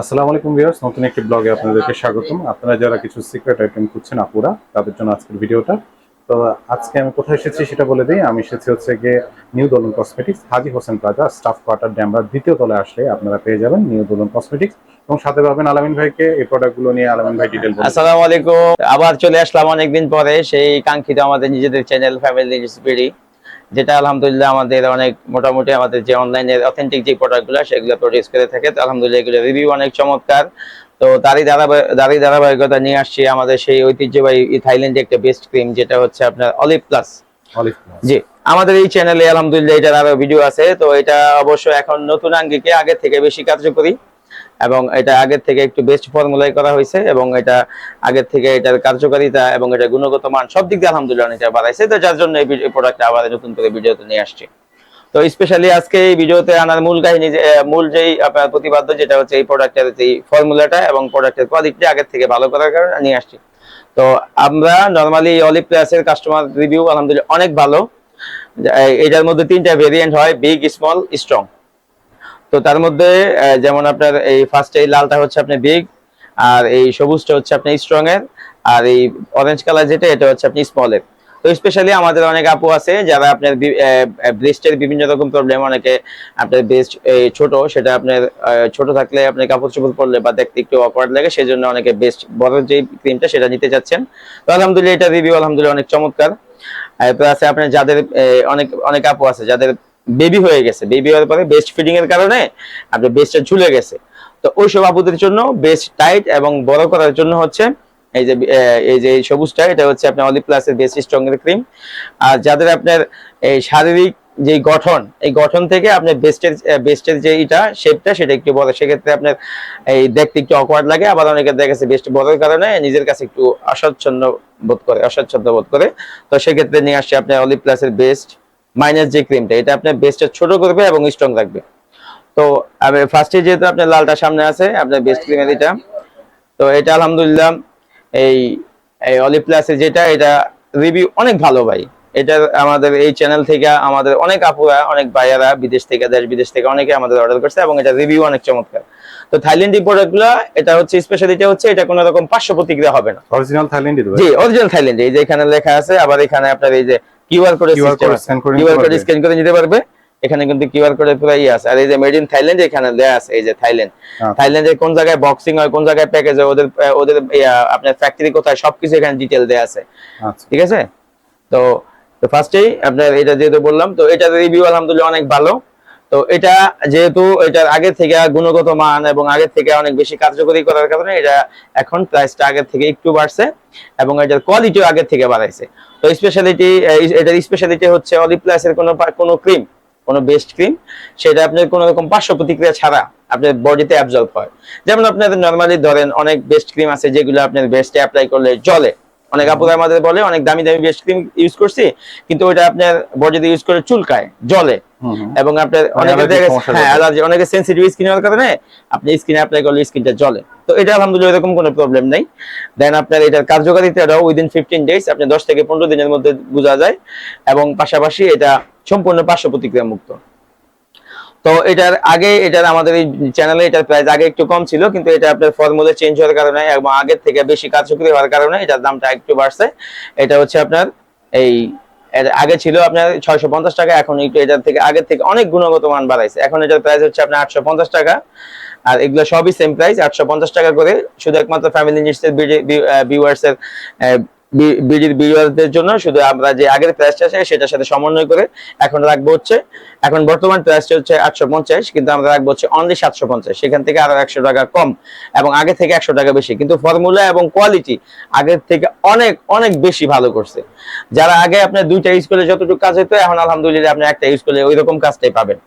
আসসালামু আলাইকুম ভিউয়ার্স, নতুন একটি ব্লগে আপনাদেরকে স্বাগতম। আপনারা যারা কিছু সিক্রেট আইটেম খুঁজছেন আপুরা, তাদের জন্য আজকের ভিডিওটা। তো আজকে আমি কোথায় এসেছি সেটা বলে দিই। আমি এসেছি হচ্ছে গিয়ে new Dolon cosmetics Haji Hossain plaza staff quarter Demra দ্বিতীয় তলায় আসলে আপনারা পেয়ে যাবেন নিউ দোলন কসমেটিক্স এবং সাথে পাবেন আলামিন ভাইকে এই প্রোডাক্টগুলো নিয়ে আলামিন ভাই ডিটেল আসসালামু আলাইকুম। আবার চলে আসলাম অনেকদিন পরে, সেই কাঙ্ক্ষিত আমাদের নিজেদের চ্যানেল ফ্যামিলি রেসিপিডি যেটা আলহামদুলিল্লাহ আমাদের অনেক মোটামুটি আমাদের যে অনলাইনের অথেন্টিক যে প্রোডাক্টগুলো সেগুলো প্রডিউস করে থাকে তো আলহামদুলিল্লাহ এগুলো রিভিউ অনেক চমৎকার। তো তারই ধারাবাহিক তারই ধারাবাহিকতা নিয়ে আসছি আমাদের সেই ঐতিহ্যবাহী থাইল্যান্ডে একটা বেস্ট ক্রিম যেটা হচ্ছে আপনার অলিভ প্লাস জি আমাদের এই চ্যানেলে আলহামদুলিল্লাহ এটার আরও ভিডিও আছে তো এটা অবশ্য এখন নতুন আঙ্গিকে আগে থেকে বেশি কার্যকরী। এবং এটা আগের থেকে একটু বেস্ট ফর্মুলাই করা হয়েছে এবং এটা আগের থেকে এটার কার্যকারিতা এবং এটা গুণগত মান সব দিক দিয়ে আলহামদুলিল্লাহ অনেকটা বাড়াইছে। তো যার জন্য এই প্রোডাক্টটা আবার নতুন করে ভিডিওতে নিয়ে আসছি। তো স্পেশালি আজকে এই ভিডিওতে আনার মূল কাহিনী যে মূল যেই আপনার প্রতিপাদ্য যেটা হচ্ছে এই প্রোডাক্টের যে ফর্মুলাটা এবং প্রোডাক্টের কোয়ালিটিটা আগের থেকে ভালো করার কারণে নিয়ে আসছি। তো আমরা নর্মালি অলিভ প্লাসের কাস্টমার রিভিউ আলহামদুলিল্লাহ অনেক ভালো। এটার মধ্যে তিনটা ভেরিয়েন্ট হয় বিগ স্মল স্ট্রং তো তার মধ্যে যেমন আপনার এই ফার্স্ট এই লালটা হচ্ছে আপনি বিগ আর এই সবুজটা হচ্ছে আপনি স্ট্রং এর, আর এই অরেঞ্জ কালার যেটা, এটা হচ্ছে আপনি স্মল এর। তো স্পেশালি আমাদের অনেক আপু আছে যারা আপনার ব্রেস্টের বিভিন্ন রকম প্রবলেম অনেকে আপনার ব্রেস্ট ছোট, সেটা আপনার ছোট থাকলে আপনি কাপড় চোপড় পরলে বা দেখতে একটু অকওয়ার্ড লাগে সেই জন্য অনেকে বেস্ট বড় যে ক্রিমটা সেটা নিতে চাচ্ছেন তো আলহামদুলিল্লাহ এটা রিভিউ আলহামদুলিল্লাহ অনেক চমৎকার। প্লাস আপনার যাদের অনেক অনেক আপু আছে যাদের বেবি হয়ে গেছে। বেবি হওয়ার পরে বেস্ট ফিডিং এর কারণে আপনার বেস্টটা ঝুলে গেছে। তো ওই সব আপুদের জন্য বেস্ট টাইট এবং বড় করার জন্য হচ্ছে এই যে এই যে সবুজটা, এটা হচ্ছে আপনার অলিভ প্লাসের বেস্ট স্ট্রং এর ক্রিম আর যাদের আপনার এই শারীরিক যে গঠন, এই গঠন থেকে আপনার বেস্টের বেস্টের যে এটা শেপটা সেটা একটু বড়। সেক্ষেত্রে আপনার এই দেখতে একটু অকওয়ার্ড লাগে। আবার অনেকে দেখা গেছে বেস্ট বড়র কারণে নিজের কাছে একটু অস্বচ্ছন্দ বোধ করে অস্বচ্ছন্দ বোধ করে। তো সেক্ষেত্রে নিয়ে আসছে আপনার অলিভ প্লাসের বেস্ট মাইনাস যে ক্রিমটা এটা আপনার বেস্টটা ছোট করবে এবং স্ট্রং রাখবে। তো আমি ফার্স্টে যেহেতু আপনার লালটা সামনে আছে আপনার বেস্ট ক্রিমের এটা। তো এটা আলহামদুলিল্লাহ এই এই অলিভ প্লাসে যেটা এটা রিভিউ অনেক ভালো ভাই। এটা আমাদের এই চ্যানেল থেকে আমাদের অনেক আপুরা অনেক ভাইয়ারা বিদেশ থেকে দেশ বিদেশ থেকে অনেকে আমাদের অর্ডার করছে এবং এটা রিভিউ অনেক চমৎকার। তো থাইল্যান্ডি প্রোডাক্টগুলো এটা হচ্ছে স্পেশালিটি হচ্ছে এটা কোনো রকম পার্শ্ব প্রতিক্রিয়া হবে না। অরিজিনাল থাইল্যান্ডই দেবে। জি অরিজিনাল থাইল্যান্ড এই যে এখানে লেখা আছে আবার এখানে আপনার এই যে QR code QR code scan করে নিতে পারবে। এখানে কিন্তু কিউআর কোডের পুরাই আছে। আর এই যে মেড ইন থাইল্যান্ড এখানে দেয়া আছে এই যে থাইল্যান্ড। থাইল্যান্ডে কোন জায়গায় বক্সিং হয় কোন জায়গায় প্যাকেজ হয় ওদের ওদের আপনার ফ্যাক্টরি কোথায় সবকিছু এখানে ডিটেল দেয়া আছে। আচ্ছা। ঠিক আছে? তো তো ফার্স্টেই আপনার এটা যেহেতু বললাম তো এটা রিভিউ আলহামদুলিল্লাহ অনেক ভালো। তো এটা যেহেতু এটার আগে থেকে গুণগত মান এবং আগে থেকে অনেক বেশি কার্যকরী করার কারণে এটা এখন প্রাইসটা আগে থেকে একটু বাড়ছে এবং এটার কোয়ালিটিও আগে থেকে বাড়াইছে। তো স্পেশালিটি এটার স্পেশালিটি হচ্ছে অলিভ প্লাসের কোনো কোনো ক্রিম কোনো বেস্ট ক্রিম সেটা আপনার কোনো রকম পার্শ্ব প্রতিক্রিয়া ছাড়া আপনার বডিতে অ্যাবজর্ব হয়। যেমন আপনাদের নর্মালি ধরেন অনেক বেস্ট ক্রিম আছে যেগুলো আপনার বেস্টে অ্যাপ্লাই করলে জলে অনেক আপুরা আমাদের বলে অনেক দামি দামি বেস্ট ক্রিম ইউজ করছি কিন্তু ওটা আপনার বডিতে ইউজ করে চুলকায় জলে। এবং আপনার অনেকে হ্যাঁ অ্যালার্জি অনেকে সেন্সিটিভ স্কিন হওয়ার কারণে আপনি স্কিনে অ্যাপ্লাই করলে স্কিনটা জ্বলে। তো এটা আলহামদুলিল্লাহ এরকম কোনো প্রবলেম নেই। দেন আপনার এটার কার্যকারিতাটাও উইদিন ফিফটিন ডেজ আপনি দশ থেকে পনেরো দিনের মধ্যে বোঝা যায়। এবং পাশাপাশি এটা সম্পূর্ণ পার্শ্ব প্রতিক্রিয়া মুক্ত। তো এটার আগে, এটার আমাদের এই চ্যানেলে এটার প্রাইস আগে একটু কম ছিল, কিন্তু এটা আপনার ফর্মুলা চেঞ্জ হওয়ার কারণে এবং আগের থেকে বেশি কার্যকরী হওয়ার কারণে এটার দামটা একটু বাড়ছে। এটা হচ্ছে আপনার এই আগে ছিল আপনার ছয়শো পঞ্চাশ টাকা, এখন একটু এটার থেকে আগের থেকে অনেক গুণগত মান বাড়াইছে। এখন এটার প্রাইস হচ্ছে আপনার আটশো পঞ্চাশ টাকা। আর এগুলো সবই সেম প্রাইস আটশো পঞ্চাশ টাকা করে শুধু একমাত্র ফ্যামিলি নিডসের ভিউয়ার্স এর বিডির ভিউয়ারদের জন্য, শুধু আমরা যে আগের প্রাইসটা আছে, সেটার সাথে সমন্বয় করে এখন রাখব হচ্ছে, এখন বর্তমান প্রাইসটা হচ্ছে আটশো পঞ্চাশ, কিন্তু আমরা রাখব হচ্ছে অনলি সাতশো পঞ্চাশ। সেখান থেকে আরও একশো টাকা কম এবং আগে থেকে একশো টাকা বেশি। কিন্তু ফর্মুলা এবং কোয়ালিটি আগের থেকে অনেক অনেক বেশি ভালো করছে। যারা আগে আপনার দুইটা ইউজ করলে যতটুকু কাজ হতো এখন আলহামদুলিল্লাহ আপনি একটা ইউজ করলে ওই রকম কাজটাই পাবেন।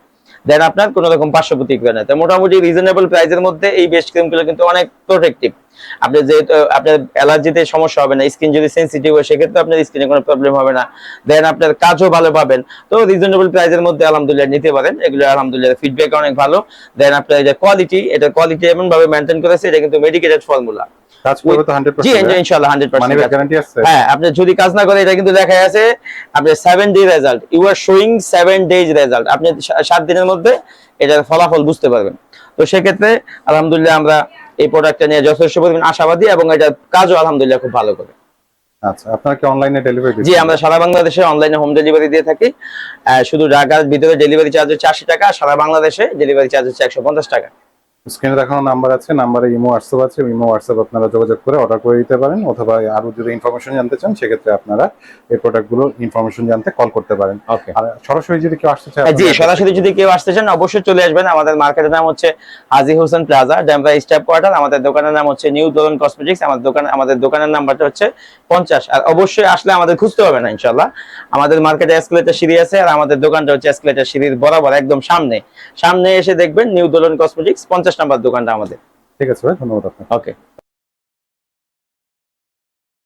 দেন আপনার কোনো রকম পার্শ্ব প্রতিক্রিয়া নেই। তো মোটামুটি রিজনেবল প্রাইসের মধ্যে এই বেস্ট ক্রিমগুলো কিন্তু অনেক প্রোটেক্টিভ আপনি যেহেতু আপনার অ্যালার্জিতে সমস্যা হবে না স্কিন যদি সেন্সিটিভ হয়, সেক্ষেত্রে আপনার স্কিনে কোনো প্রবলেম হবে না। দেন আপনার কাজও ভালো পাবেন। তো রিজনেবল প্রাইসের মধ্যে আলহামদুলিল্লাহ নিতে পারেন। এগুলো আলহামদুলিল্লাহ ফিডব্যাক অনেক ভালো। দেন আপনার যে কোয়ালিটি এটা কোয়ালিটি এমন ভাবে মেনটেন করেছে, এটা কিন্তু মেডিকেটেড ফর্মুলা কাজ করবে তো হান্ড্রেড জি ইনশাআল্লাহ হান্ড্রেড মানি ব্যাক গ্যারান্টি আছে? হ্যাঁ আপনি যদি কাজ না করে এটা কিন্তু দেখা আছে আপনার seven day result you are showing seven days result আপনি সা- সাত দিনের মধ্যে এটার ফলাফল বুঝতে পারবেন। তো সেক্ষেত্রে আলহামদুলিল্লাহ আমরা এই প্রোডাক্টটা নিয়ে যথেষ্ট পরিমাণ আশাবাদী এবং এটা কাজও আলহামদুলিল্লাহ খুব ভালো করে। আচ্ছা আপনারা কি অনলাইনে ডেলিভারি জি আমরা সারা বাংলাদেশে অনলাইনে হোম ডেলিভারি দিয়ে থাকি। শুধু ঢাকার ভিতরে ডেলিভারি চার্জ হচ্ছে আশি টাকা সারা বাংলাদেশে ডেলিভারি চার্জ হচ্ছে একশো পঞ্চাশ টাকা। স্ক্রিনে দেখানো নাম্বার আছে নাম্বারে ইমো হোয়াটসঅ্যাপ আছে ইমো হোয়াটসঅ্যাপ আপনারা যোগাযোগ করে অর্ডার করে দিতে পারেন অথবা আরও যদি ইনফরমেশন জানতে চান সেক্ষেত্রে আপনারা এই প্রোডাক্টগুলো ইনফরমেশন জানতে কল করতে পারেন। ওকে আর সরাসরি যদি কেউ আসতে চায় হ্যাঁ, জি সরাসরি যদি কেউ আসতে চান অবশ্যই চলে আসবেন। আমাদের মার্কেটের নাম হচ্ছে Haji Hossain plaza Demra staff quarter আমাদের দোকানের নাম হচ্ছে নিউ দোলন কসমেটিক্স আমাদের দোকান আমাদের দোকানের নাম্বারটা হচ্ছে পঞ্চাশ। আর অবশ্যই আসলে আমাদের খুঁজতে হবে না ইনশাল্লাহ আমাদের মার্কেটে এসকেলেটার সিঁড়ি আছে আর আমাদের দোকানটা হচ্ছে এসকেলেটার সিঁড়ির বরাবর একদম সামনে। সামনে এসে দেখবেন নিউ দোলন কসমেটিক্স পঞ্চাশ নাম্বার দোকানটা আমাদের। ঠিক আছে ভাই ধন্যবাদ আপনাকে। ওকে